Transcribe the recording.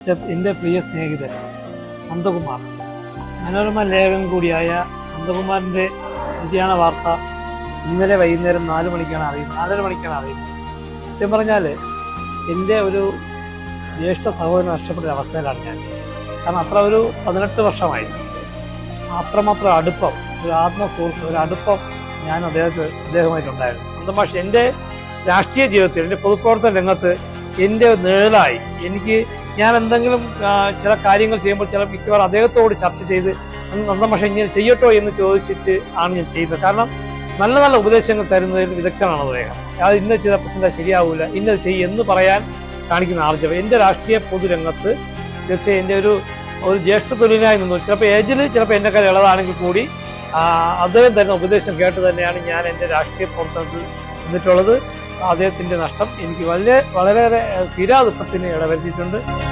എന്റെ- പ്രിയ സ്നേഹിതൻ നന്ദകുമാർ മനോരമ ലേഖകൻ കൂടിയായ നന്ദകുമാറിന്റെ നിര്യാണ വാർത്ത ഇന്നലെ വൈകുന്നേരം നാല് മണിക്കാണ് അറിയുന്നത്. നാലര മണിക്കാണ് അറിയുന്നത്. സത്യം പറഞ്ഞാൽ എന്റെ ഒരു ജ്യേഷ്ഠ സഹോദരൻ നഷ്ടപ്പെട്ട അവസ്ഥയിലാണ് ഞാൻ. കാരണം അത്ര ഒരു പതിനെട്ട് വർഷമായി. അത്രമാത്രം അടുപ്പം ഒരു ആത്മസുഹൃത്ത് ഒരു അടുപ്പം ഞാൻ അദ്ദേഹത്തെ അദ്ദേഹമായിട്ടുണ്ടായിരുന്നു പക്ഷേ എന്റെ രാഷ്ട്രീയ ജീവിതത്തിൽ എന്റെ പൊതുപ്രവർത്തന രംഗത്ത് എന്റെ നിഴലായി എനിക്ക് ഞാൻ എന്തെങ്കിലും ചില കാര്യങ്ങൾ ചെയ്യുമ്പോൾ ചില മിക്കവാറും അദ്ദേഹത്തോട് ചർച്ച ചെയ്ത് നന്ദ പക്ഷേ ഇങ്ങനെ ചെയ്യട്ടോ എന്ന് ചോദിച്ചിട്ട് ആണ് ഞാൻ ചെയ്യുന്നത്. കാരണം നല്ല നല്ല ഉപദേശങ്ങൾ തരുന്നതിൽ വിദഗ്ധനാണ് അദ്ദേഹം. അത് ഇന്ന ചെയ്ത പ്രശ്നം ശരിയാവില്ല ഇന്നത് ചെയ്യും എന്ന് പറയാൻ കാണിക്കുന്ന ആർജവം. എന്റെ രാഷ്ട്രീയ പൊതുരംഗത്ത് തീർച്ചയായും എന്റെ ഒരു ഒരു ജ്യേഷ്ഠ തുല്യനായി നിന്നു. ചിലപ്പോൾ ഏജിൽ ചിലപ്പോൾ എന്റെ കാര്യം ഇളതാണെങ്കിൽ കൂടി അദ്ദേഹം തരുന്ന ഉപദേശം കേട്ട് തന്നെയാണ് ഞാൻ എന്റെ രാഷ്ട്രീയ പ്രവർത്തനത്തിൽ നിന്നിട്ടുള്ളത്. അദ്ദേഹത്തിന്റെ നഷ്ടം എനിക്ക് വളരെ വളരെയേറെ തീരാ ദുഃഖത്തിന് ഇടവരുത്തിയിട്ടുണ്ട്.